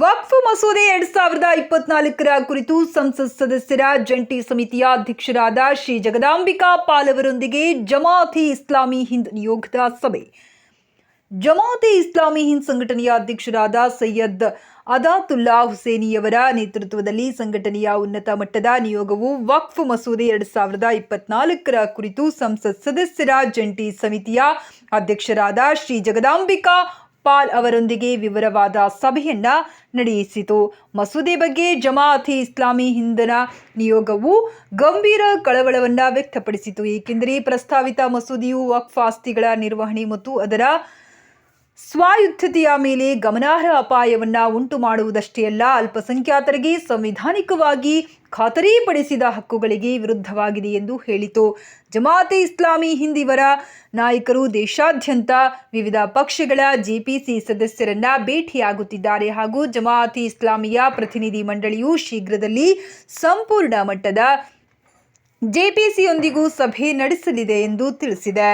ಮಸೂದೆ ಎರಡ್ ಸಾವಿರದ ಇಪ್ಪತ್ನಾಲ್ಕರ ಕುರಿತು ಸಂಸತ್ ಸದಸ್ಯರ ಜಂಟಿ ಸಮಿತಿಯ ಅಧ್ಯಕ್ಷರಾದ ಶ್ರೀ ಜಗದಾಂಬಿಕಾ ಪಾಲ್ ಅವರೊಂದಿಗೆ ಜಮಾತಿ ಇಸ್ಲಾಮಿ ಹಿಂದ್ ನಿಯೋಗದ ಸಭೆ. ಜಮಾತಿ ಇಸ್ಲಾಮಿ ಹಿಂದ್ ಸಂಘಟನೆಯ ಅಧ್ಯಕ್ಷರಾದ ಸೈಯದ್ ಅದಾತುಲ್ಲಾ ಹುಸೇನಿಯವರ ನೇತೃತ್ವದಲ್ಲಿ ಸಂಘಟನೆಯ ಉನ್ನತ ಮಟ್ಟದ ನಿಯೋಗವು ವಕ್ಫ್ ಮಸೂದೆ ಎರಡ್ ಸಾವಿರದ ಇಪ್ಪತ್ನಾಲ್ಕರ ಕುರಿತು ಸಂಸತ್ ಸದಸ್ಯರ ಜಂಟಿ ಸಮಿತಿಯ ಅಧ್ಯಕ್ಷರಾದ ಶ್ರೀ ಜಗದಾಂಬಿಕಾ ಪಾಲ್ ಅವರೊಂದಿಗೆ ವಿವರವಾದ ಸಭೆಯನ್ನ ನಡೆಯಿಸಿತು. ಮಸೂದೆ ಬಗ್ಗೆ ಜಮಾಅತಿ ಇಸ್ಲಾಮಿ ಹಿಂದನ ನಿಯೋಗವು ಗಂಭೀರ ಕಳವಳವನ್ನು ವ್ಯಕ್ತಪಡಿಸಿತು. ಏಕೆಂದರೆ ಪ್ರಸ್ತಾವಿತ ಮಸೂದೆಯು ವಕ್ಫ್ ಆಸ್ತಿಗಳ ನಿರ್ವಹಣೆ ಮತ್ತು ಅದರ ಸ್ವಾಯತ್ತತೆಯ ಮೇಲೆ ಗಮನಾರ್ಹ ಅಪಾಯವನ್ನ ಉಂಟು ಮಾಡುವುದಷ್ಟೇ ಅಲ್ಲ ಅಲ್ಪಸಂಖ್ಯಾತರಿಗೆ ಸಂವಿಧಾನಿಕವಾಗಿ ಖಾತರಿಪಡಿಸಿದ ಹಕ್ಕುಗಳಿಗೆ ವಿರುದ್ಧವಾಗಿದೆ ಎಂದು ಹೇಳಿತು. ಜಮಾತೆ ಇಸ್ಲಾಮಿ ಹಿಂದಿವರ ನಾಯಕರು ದೇಶಾದ್ಯಂತ ವಿವಿಧ ಪಕ್ಷಗಳ ಜೆಪಿಸಿ ಸದಸ್ಯರನ್ನ ಭೇಟಿಯಾಗುತ್ತಿದ್ದಾರೆ ಹಾಗೂ ಜಮಾತೆ ಇಸ್ಲಾಮಿಯ ಪ್ರತಿನಿಧಿ ಮಂಡಳಿಯು ಶೀಘ್ರದಲ್ಲಿ ಸಂಪೂರ್ಣ ಮಟ್ಟದ ಜೆಪಿಸಿಯೊಂದಿಗೂ ಸಭೆ ನಡೆಸಲಿದೆ ಎಂದು ತಿಳಿಸಿದೆ.